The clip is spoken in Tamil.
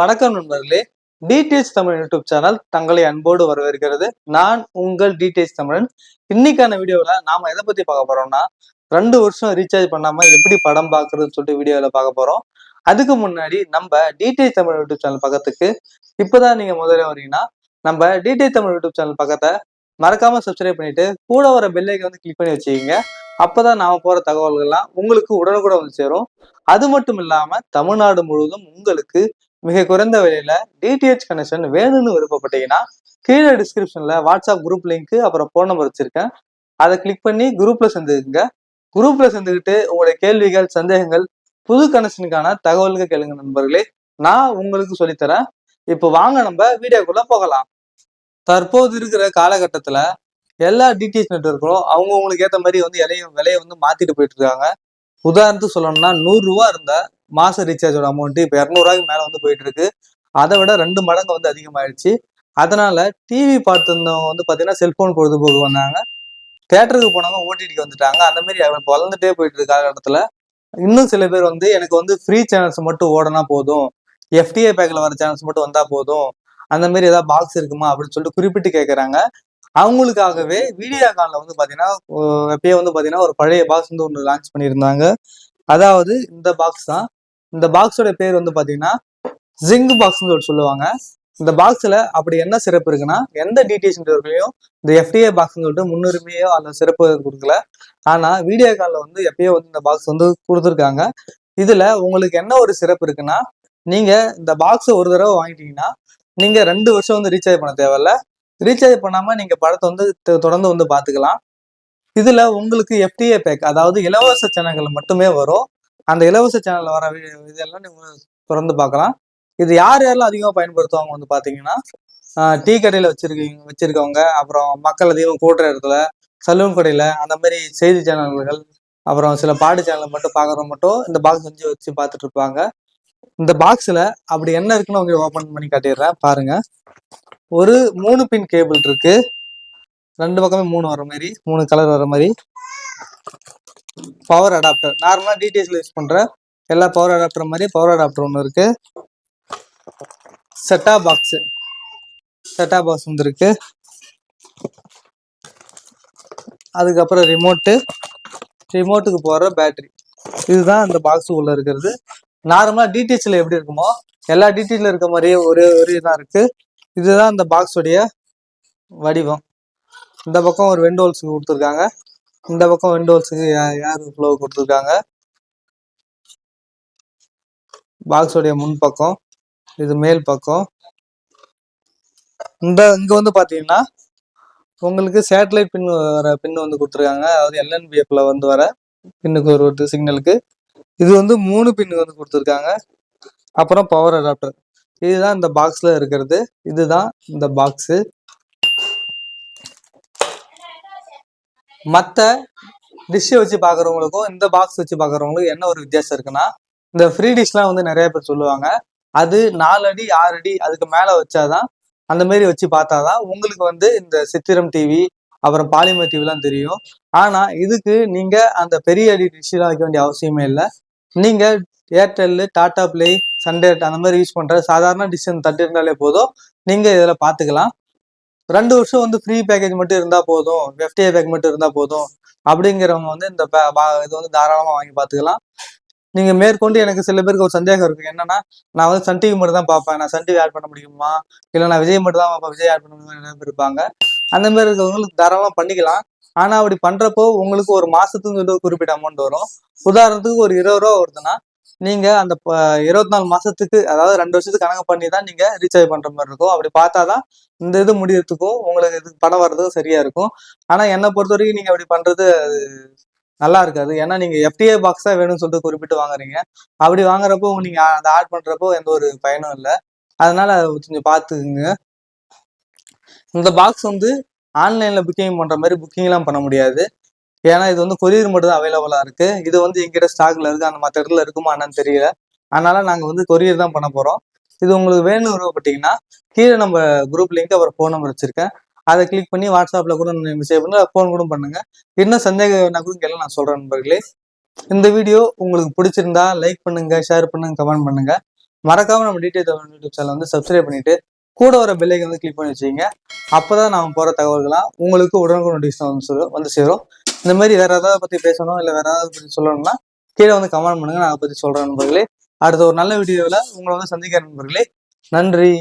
வணக்கம் நண்பர்களே. டிடிஎச் தமிழ் யூடியூப் சேனல் தங்களை அன்போடு வரவேற்கிறது. நான் உங்கள் டிடிஎச் தமிழன். இன்னைக்கான வீடியோவில் நாம எதை பத்தி பார்க்க போறோம்னா ரெண்டு வருஷம் ரீசார்ஜ் பண்ணாம எப்படி படம் பார்க்கறதுன்னு சொல்லிட்டு வீடியோவில் பார்க்க போறோம். அதுக்கு முன்னாடி நம்ம டிடிஎச் தமிழ் யூடியூப் சேனல் பக்கத்துக்கு இப்போதான் நீங்க முதல்ல வரீங்கன்னா நம்ம டிடிஎச் தமிழ் யூடியூப் சேனல் பக்கத்தை மறக்காம சப்ஸ்கிரைப் பண்ணிட்டு கூட வர பெல்லைக்கு வந்து கிளிக் பண்ணி வச்சுக்கிங்க. அப்போதான் நாம போற தகவல்கள்லாம் உங்களுக்கு உடனுக்குடன் வந்து சேரும். அது மட்டும் இல்லாம தமிழ்நாடு முழுவதும் உங்களுக்கு மிக குறைந்த விலையில டிடிஹெச் கனெக்ஷன் வேணும்னு விருப்பப்பட்டீங்கன்னா கீழே டிஸ்கிரிப்ஷன்ல வாட்ஸ்அப் குரூப் லிங்க் அப்புறம் ஃபோன் நம்பர் வச்சிருக்கேன். அதை கிளிக் பண்ணி குரூப்ல சேர்ந்துக்குங்க. குரூப்ல சேர்ந்துக்கிட்டு உங்களுடைய கேள்விகள் சந்தேகங்கள் புது கனெக்ஷனுக்கான தகவல்கள் கேளுங்க நண்பர்களே. நான் உங்களுக்கு சொல்லித்தரேன். இப்போ வாங்க நம்ம வீடியோக்குள்ள போகலாம். தற்போது இருக்கிற காலகட்டத்துல எல்லா டிடிஹெச் நெட்ஒர்க்கும் அவங்கவுங்களுக்கு ஏற்ற மாதிரி வந்து இலையும் விலையை வந்து மாத்திட்டு போயிட்டு இருக்காங்க. உதாரணத்துக்கு சொல்லணும்னா நூறுரூவா இருந்தால் மாச ரீசார்ஜோட அமௌண்ட் இப்போ இரநூறுவாய்க்கு மேலே வந்து போயிட்டு இருக்கு அதை விட ரெண்டு மடங்கு வந்து அதிகமாயிடுச்சு. அதனால டிவி பார்த்துருந்தவங்க வந்து பார்த்தீங்கன்னா செல்போன் பொழுதுபோக்கு வந்தாங்க தேட்டருக்கு போனவங்க ஓடிடிக்கு வந்துட்டாங்க. அந்த மாதிரி அவன் வளர்ந்துட்டே போயிட்டு இருக்க காலகட்டத்தில் இன்னும் சில பேர் வந்து எனக்கு வந்து ஃப்ரீ சேனல்ஸ் மட்டும் ஓடனா போதும். எஃப்டிஏ பேக்கில் வர சேனல்ஸ் மட்டும் வந்தால் போதும். அந்த மாதிரி ஏதாவது பாக்ஸ் இருக்குமா அப்படின்னு சொல்லிட்டு குறிப்பிட்டு கேட்குறாங்க அவங்களுக்காகவே வீடியோ காலில் வந்து பார்த்தீங்கன்னா எப்பயே வந்து பார்த்தீங்கன்னா ஒரு பழைய பாக்ஸ் வந்து ஒன்று லான்ச் பண்ணியிருந்தாங்க. அதாவது இந்த பாக்ஸ் தான் இந்த பாக்ஸோட பேர் வந்து பார்த்தீங்கன்னா ஜிங்க் பாக்ஸ்னு சொல்லி சொல்லுவாங்க. இந்த பாக்ஸில் அப்படி என்ன சிறப்பு இருக்குன்னா எந்த டிடிஎச் நெட்ஒர்க்லயும் இந்த எஃப்டிஏ பாக்ஸ்னு சொல்லிட்டு முன்னுரிமையோ அந்த சிறப்பு கொடுக்கல. ஆனால் வீடியோ காலில் வந்து எப்பயோ வந்து இந்த பாக்ஸ் வந்து கொடுத்துருக்காங்க. இதில் உங்களுக்கு என்ன ஒரு சிறப்பு இருக்குன்னா நீங்கள் இந்த பாக்ஸை ஒரு தடவை வாங்கிட்டீங்கன்னா நீங்கள் ரெண்டு வருஷம் வந்து ரீசார்ஜ் பண்ண தேவையில்ல. ரீசார்ஜ் பண்ணாமல் நீங்கள் படத்தை வந்து தொடர்ந்து வந்து பார்த்துக்கலாம் இதில் உங்களுக்கு எஃப்டிஏ பேக் அதாவது இலவச சேனல்கள் மட்டுமே வரும். அந்த இலவச சேனல்ல வர இதெல்லாம் நீங்க திறந்து பார்க்கலாம். இது யார் யாரெல்லாம் அதிகமாக பயன்படுத்துவாங்க வந்து பாத்தீங்கன்னா டீ கடையில வச்சிருக்கீங்க வச்சிருக்கவங்க அப்புறம் மக்கள் அதிகம் கூட்டுற இடத்துல சலூன் கடையில அந்த மாதிரி செய்தி சேனல்கள் அப்புறம் சில பாட்டு சேனல் மட்டும் பார்க்குறவங்க மட்டும் இந்த பாக்ஸ் செஞ்சு வச்சு பார்த்துட்டு இருப்பாங்க. இந்த பாக்ஸ்ல அப்படி என்ன இருக்குன்னு உங்களுக்கு ஓபன் பண்ணி காட்டிடுறேன். பாருங்க. ஒரு மூணு பின் கேபிள் இருக்கு. ரெண்டு பக்கமே மூணு வர மாதிரி மூணு கலர் வர மாதிரி. பவர் அடாப்டர் நார்மலா டிடிஎஸ்ல யூஸ் பண்ணுற எல்லா பவர் அடாப்டர் மாதிரி பவர் அடாப்டர் ஒன்று இருக்கு. செட்டா பாக்ஸு செட்டா பாக்ஸ் வந்து இருக்கு. அதுக்கப்புறம் ரிமோட்டு ரிமோட்டுக்கு போகிற பேட்டரி இதுதான் அந்த பாக்ஸ் உள்ள இருக்கிறது. நார்மலா டிடிஎச்ல எப்படி இருக்குமோ எல்லா டிடிஎச்ல இருக்க மாதிரியே ஒரே ஒரு இதாக இருக்கு. இதுதான் அந்த பாக்ஸுடைய வடிவம். இந்த பக்கம் ஒரு வெண்டோல்ஸ் கொடுத்துருக்காங்க. இந்த பக்கம் விண்டோஸுக்கு ஏர் ஃப்ளோ கொடுத்துருக்காங்க? பாக்ஸோடைய முன் பக்கம் இது மேல் பக்கம். இந்த இங்க வந்து பாத்தீங்கன்னா உங்களுக்கு சேட்டலைட் பின் வர பின் வந்து கொடுத்துருக்காங்க. அதாவது எல்என்பிஎஃப்ல வந்து வர பின்னுக்கு ஒரு சிக்னலுக்கு இது வந்து மூணு பின்னு வந்து கொடுத்துருக்காங்க. அப்புறம் பவர் அடாப்டர் இதுதான் இந்த பாக்ஸ்ல இருக்கிறது. இதுதான் இந்த பாக்ஸு மற்ற டிஷ்ஷை வச்சு பார்க்குறவங்களுக்கும் இந்த பாக்ஸ் வச்சு பார்க்குறவங்களுக்கும் என்ன ஒரு வித்தியாசம் இருக்குன்னா இந்த ஃப்ரீ டிஷ்லாம் வந்து நிறைய பேர் சொல்லுவாங்க. அது நாலு அடி ஆறு அடி அதுக்கு மேலே வச்சாதான் அந்த மாதிரி வச்சு பார்த்தாதான் உங்களுக்கு வந்து இந்த சித்திரம் டிவி அப்புறம் பாலிமர் டிவிலாம் தெரியும். ஆனால் இதுக்கு நீங்கள் அந்த பெரிய அடி டிஷ்ஷெலாம் வைக்க வேண்டிய அவசியமே இல்லை. நீங்கள் ஏர்டெல் டாடா பிளே சண்டேட் அந்த மாதிரி யூஸ் பண்ணுற சாதாரண டிஷ் தட்டு இருந்தாலே போதும். நீங்கள் இதில் பார்த்துக்கலாம். ரெண்டு வருஷம் வந்து ஃப்ரீ பேக்கேஜ் மட்டும் இருந்தா போதும் எஃப்டிஐ பேக் மட்டும் இருந்தா போதும் அப்படிங்கிறவங்க வந்து இந்த இது வந்து தாராளமா வாங்கி பாத்துக்கலாம் நீங்க மேற்கொண்டு எனக்கு சில பேருக்கு ஒரு சந்தேகம் இருக்கு. என்னன்னா நான் வந்து சன் டிவி மட்டும் தான் பார்ப்பேன். நான் சன் டிவி ஆட் பண்ண முடியுமா? இல்ல நான் விஜய் மட்டும் தான் பார்ப்பேன். விஜய் ஆட் பண்ண முடியுமா பேர் இருப்பாங்க. அந்த மாதிரி இருக்கிறவங்களுக்கு தாராளமா பண்ணிக்கலாம். ஆனா அப்படி பண்றப்போ உங்களுக்கு ஒரு மாசத்துக்கு ஒரு குறிப்பிட்ட அமௌண்ட் வரும். உதாரணத்துக்கு ஒரு இருபது ரூபா வருதுன்னா நீங்க அந்த ப- இருபத்தி நாலு மாசத்துக்கு அதாவது ரெண்டு வருஷத்துக்கு கணக்கு பண்ணி தான் நீங்க ரீசார்ஜ் பண்ற மாதிரி இருக்கும். அப்படி பார்த்தாதான் இந்த இது முடியறதுக்கும் உங்களுக்கு இது படம் வர்றதுக்கும் சரியா இருக்கும். ஆனா என்னை பொறுத்த வரைக்கும் நீங்க அப்படி பண்றது அது நல்லா இருக்காது. ஏன்னா நீங்க எஃப்டிஏ பாக்ஸ் தான் வேணும்னு சொல்லிட்டு குறிப்பிட்டு வாங்குறீங்க. அப்படி வாங்குறப்போ நீங்க அதை ஆட் பண்றப்போ எந்த ஒரு பயனும் இல்லை. அதனால கொஞ்சம் பார்த்துக்குங்க. இந்த பாக்ஸ் வந்து ஆன்லைன்ல புக்கிங் பண்ற மாதிரி புக்கிங் எல்லாம் பண்ண முடியாது. ஏன்னா இது வந்து கொரியர் மட்டும் தான் அவைலபிளாக இருக்குது இது வந்து எங்கிட்ட ஸ்டாக்ல இருக்கு. அந்த மற்ற இடத்துல இருக்குமா என்னன்னு தெரியல. அதனால நாங்கள் வந்து கொரியர் தான் பண்ண போகிறோம் இது உங்களுக்கு வேணும் விருப்பப்பட்டீங்கன்னா கீழே நம்ம குரூப் லிங்க் அப்புறம் ஃபோன் நம்பர் வச்சிருக்கேன். அதை கிளிக் பண்ணி வாட்ஸ்அப்பில் கூட மெசேஜ் பண்ணி ஃபோன் கூட பண்ணுங்க. என்ன சந்தேகம் கூட கேள்வி நான் சொல்கிறேன் நண்பர்களே. இந்த வீடியோ உங்களுக்கு பிடிச்சிருந்தா லைக் பண்ணுங்க ஷேர் பண்ணுங்க கமெண்ட் பண்ணுங்க. மறக்காம நம்ம டீடைல் தமிழ் யூடியூப் சேனல் வந்து சப்ஸ்கிரைப் பண்ணிட்டு கூட வர பெல்லைக்கு வந்து கிளிக் பண்ணி வச்சுக்கோங்க. அப்பதான் நான் போகிற தகவல்கள்லாம் உங்களுக்கு உடனுக்குடன் நோட்டிஃபிகேஷன் வந்து வந்து சேரும். இந்த மாதிரி வேற ஏதாவது பத்தி பேசணும் இல்ல வேற ஏதாவது பத்தி சொல்லணும்னா கீழே வந்து கமெண்ட் பண்ணுங்க. நான் அதை பத்தி சொல்றேன் நண்பர்களே. அடுத்த ஒரு நல்ல வீடியோவில் உங்களை வந்து சந்திக்கிறேன் நண்பர்களே. நன்றி.